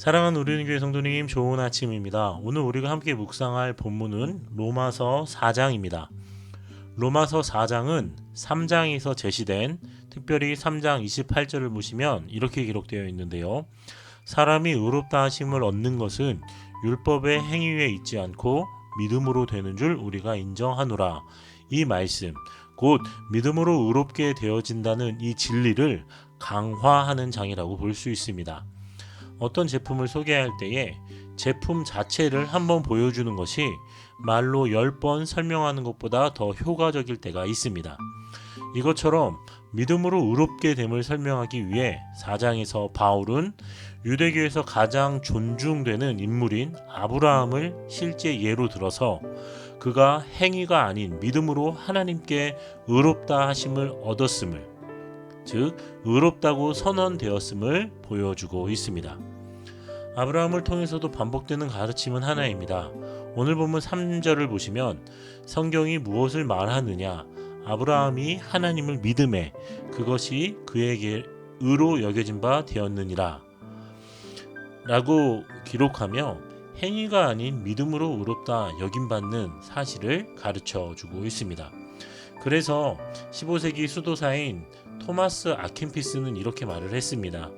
사랑하는 우리는 교회 성도님 좋은 아침입니다. 오늘 우리가 함께 묵상할 본문은 로마서 4장입니다. 로마서 4장은 3장에서 제시된 특별히 3장 28절을 보시면 이렇게 기록되어 있는데요. 사람이 의롭다 하심을 얻는 것은 율법의 행위에 있지 않고 믿음으로 되는 줄 우리가 인정하노라. 이 말씀 곧 믿음으로 의롭게 되어진다는 이 진리를 강화하는 장이라고 볼 수 있습니다. 어떤 제품을 소개할 때에 제품 자체를 한번 보여주는 것이 말로 10번 설명하는 것보다 더 효과적일 때가 있습니다. 이것처럼 믿음으로 의롭게 됨을 설명하기 위해 4장에서 바울은 유대교에서 가장 존중되는 인물인 아브라함을 실제 예로 들어서 그가 행위가 아닌 믿음으로 하나님께 의롭다 하심을 얻었음을 즉 의롭다고 선언되었음을 보여주고 있습니다. 아브라함을 통해서도 반복되는 가르침은 하나입니다. 오늘 본문 3절을 보시면 성경이 무엇을 말하느냐? 아브라함이 하나님을 믿음에 그것이 그에게 의로 여겨진 바 되었느니라. 라고 기록하며 행위가 아닌 믿음으로 의롭다 여김받는 사실을 가르쳐 주고 있습니다. 그래서 15세기 수도사인 토마스 아켄피스는 이렇게 말을 했습니다.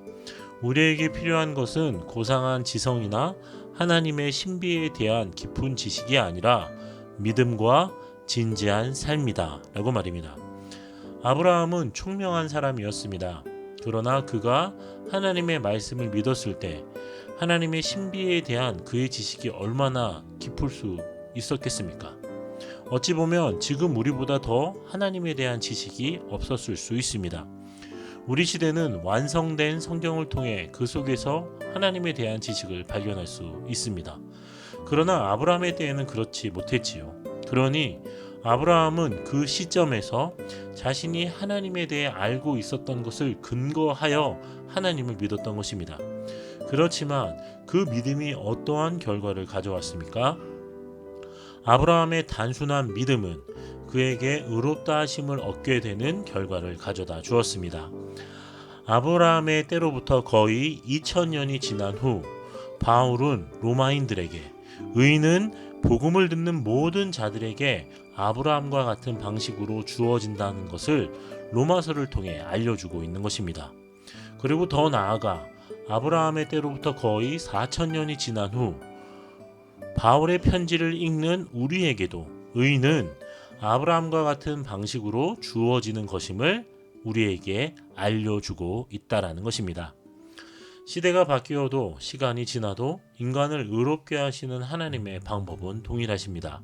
우리에게 필요한 것은 고상한 지성이나 하나님의 신비에 대한 깊은 지식이 아니라 믿음과 진지한 삶이다. 라고 말입니다. 아브라함은 총명한 사람이었습니다. 그러나 그가 하나님의 말씀을 믿었을 때 하나님의 신비에 대한 그의 지식이 얼마나 깊을 수 있었겠습니까? 어찌 보면 지금 우리보다 더 하나님에 대한 지식이 없었을 수 있습니다. 우리 시대는 완성된 성경을 통해 그 속에서 하나님에 대한 지식을 발견할 수 있습니다. 그러나 아브라함의 때에는 그렇지 못했지요. 그러니 아브라함은 그 시점에서 자신이 하나님에 대해 알고 있었던 것을 근거하여 하나님을 믿었던 것입니다. 그렇지만 그 믿음이 어떠한 결과를 가져왔습니까? 아브라함의 단순한 믿음은 그에게 의롭다 하심을 얻게 되는 결과를 가져다 주었습니다. 아브라함의 때로부터 거의 2000년이 지난 후 바울은 로마인들에게 의인은 복음을 듣는 모든 자들에게 아브라함과 같은 방식으로 주어진다는 것을 로마서를 통해 알려주고 있는 것입니다. 그리고 더 나아가 아브라함의 때로부터 거의 4000년이 지난 후 바울의 편지를 읽는 우리에게도 의인은 아브라함과 같은 방식으로 주어지는 것임을 우리에게 알려주고 있다라는 것입니다. 시대가 바뀌어도 시간이 지나도 인간을 의롭게 하시는 하나님의 방법은 동일하십니다.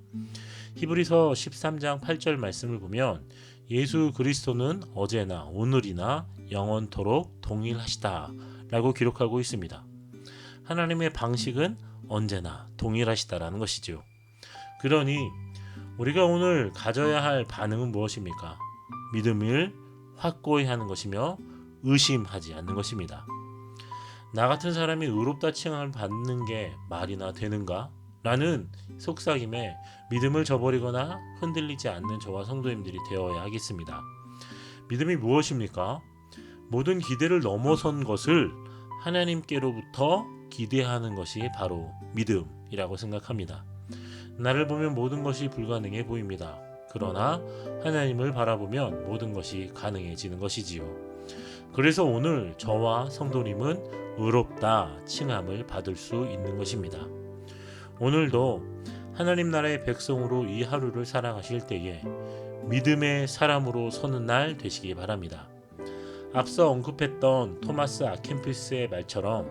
히브리서 13장 8절 말씀을 보면 예수 그리스도는 어제나 오늘이나 영원토록 동일하시다 라고 기록하고 있습니다. 하나님의 방식은 언제나 동일하시다라는 것이죠. 그러니 우리가 오늘 가져야 할 반응은 무엇입니까? 믿음을 확고히 하는 것이며 의심하지 않는 것입니다. 나 같은 사람이 의롭다 칭함을 받는 게 말이나 되는가? 라는 속삭임에 믿음을 저버리거나 흔들리지 않는 저와 성도님들이 되어야 하겠습니다. 믿음이 무엇입니까? 모든 기대를 넘어선 것을 하나님께로부터 기대하는 것이 바로 믿음이라고 생각합니다. 나를 보면 모든 것이 불가능해 보입니다. 그러나 하나님을 바라보면 모든 것이 가능해지는 것이지요. 그래서 오늘 저와 성도님은 의롭다 칭함을 받을 수 있는 것입니다. 오늘도 하나님 나라의 백성으로 이 하루를 살아가실 때에 믿음의 사람으로 서는 날 되시기 바랍니다. 앞서 언급했던 토마스 아켄피스의 말처럼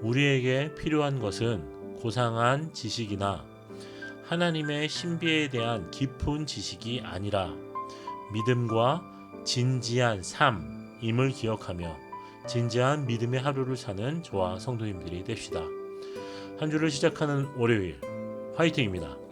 우리에게 필요한 것은 고상한 지식이나 하나님의 신비에 대한 깊은 지식이 아니라 믿음과 진지한 삶임을 기억하며 진지한 믿음의 하루를 사는 저와 성도님들이 됩시다. 한 주를 시작하는 월요일 화이팅입니다.